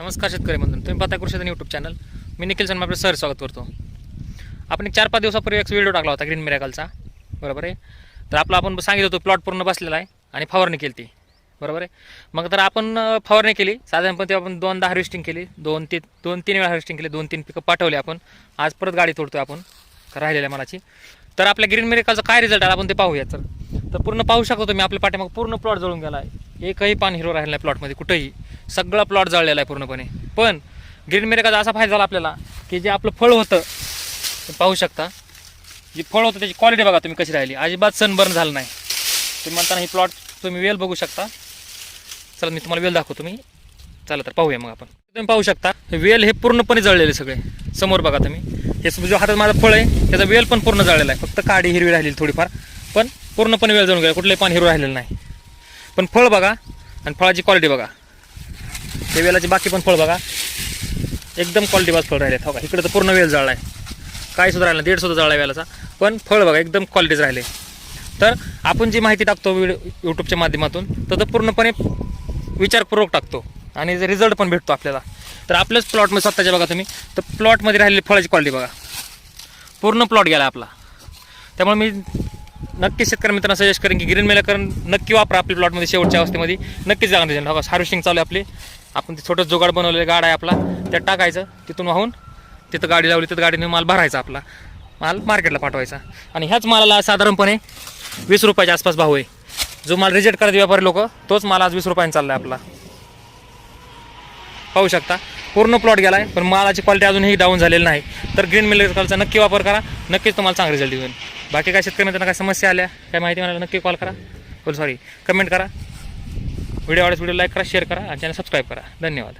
नमस्कार शेतकरी म्हणून तुम्ही पाहता कृषी यूट्यूब चॅनल मी निखिल सन्मा आपलं सर स्वागत करतो. आपण एक चार पाच दिवसापूर्वी एक व्हिडिओ टाकला होता ग्रीन मिरॅकलचा बरोबर आहे? तर आपला आपण सांगितलं होतं प्लॉट पूर्ण बसलेला आहे आणि फवारणी केली ती. बरोबर आहे? मग तर आपण फवारणी केली. साधारणपणे आपण दोनदा हार्वेस्टिंग केली. दोन ते दोन तीन वेळा हार्वेस्टिंग केली. दोन तीन पिकं पाठवले आपण. आज परत गाडी तोडतो आपण राहिलेल्या मनाची तर आपल्या ग्रीन मिरॅकलचा काय रिझल्ट आला आपण ते पाहूया तर. तर पूर्ण पाहू शकतो मी आपल्या पाठीमाग पूर्ण प्लॉट जळून गेला आहे. एकही पान हिरो राहिला नाही प्लॉटमध्ये कुठंही. सगळा प्लॉट जळलेला आहे पूर्णपणे. पण ग्रीन मिरेकाचा असा फायदा झाला आपल्याला की जे आपलं फळ होतं पाहू शकता. जे फळ होतं त्याची क्वालिटी बघा तुम्ही कशी राहिली. अजिबात सनबर्न झालं नाही. तुम्ही म्हणताना ही प्लॉट तुम्ही वेल बघू शकता. चला मी तुम्हाला वेल दाखवतो तुम्ही चला तर पाहूया मग आपण. तुम्ही पाहू शकता वेल हे पूर्णपणे जळलेले सगळे. समोर बघा तुम्ही. हे जो हातात माझं फळ आहे त्याचा वेल पण पूर्ण जळलेला आहे. फक्त काडी हिरवी राहिलेली थोडीफार. पण पूर्णपणे वेल जळून गेला. कुठलंही पान हिरवं राहिलेलं नाही. पण फळ बघा आणि फळाची क्वालिटी बघा. हे वेलाची बाकी पण फळ बघा. एकदम क्वालिटीबाज फळ राहिले हो का? इकडे तर पूर्ण वेल जळला आहे काही सुद्धा राहिलं दीड सुद्धा जळला आहे वेलाचा. पण फळ बघा एकदम क्वालिटीच राहिले. तर आपण जी माहिती टाकतो व्हिडिओ यूट्यूबच्या माध्यमातून तर तो पूर्णपणे विचारपूर्वक टाकतो. आणि रिझल्ट पण भेटतो आपल्याला. तर आपल्याच प्लॉटमध्ये स्वतःच्या बघा तुम्ही. तर प्लॉटमध्ये राहिलेली फळाची क्वालिटी बघा. पूर्ण प्लॉट गेला आपला. त्यामुळे मी नक्की शेतकरी मित्रांना सजेस्ट करेन की ग्रीन मेलकरण नक्की वापरा आपल्या प्लॉटमध्ये शेवटच्या अवस्थेमध्ये. नक्कीच जागा त्याच्या बघा हार्वेस्टिंग चालू आहे आपली. आपण ते छोटं जुगाड बनवलेलं गाड आहे आपला त्यात टाकायचं तिथून वाहून तिथं गाडी लावली तिथं गाडीने माल भरायचा आपला. माल मार्केटला पाठवायचा. आणि ह्याच मालाला साधारणपणे वीस रुपयाच्या आसपास भाव आहे. जो माल रिजेक्ट करत व्यापारी लोक तोच माल आज वीस रुपयाने चालला आहे आपला. पाहू शकता. पूर्ण प्लॉट गेला आहे पण मालाची क्वालिटी अजूनही डाऊन झालेली नाही. तर ग्रीन मिलरचा नक्की वापर करा नक्कीच तुम्हाला चांगला रिझल्ट येईल. बाकी काय शेतकऱ्यांना त्यांना काय समस्या आल्या काय माहिती मिळाली नक्की कॉल करा. बोल सॉरी कमेंट करा. व्हिडिओ आवडल्यास व्हिडिओ लाईक करा शेअर करा आणि चॅनल सबस्क्राईब करा. धन्यवाद.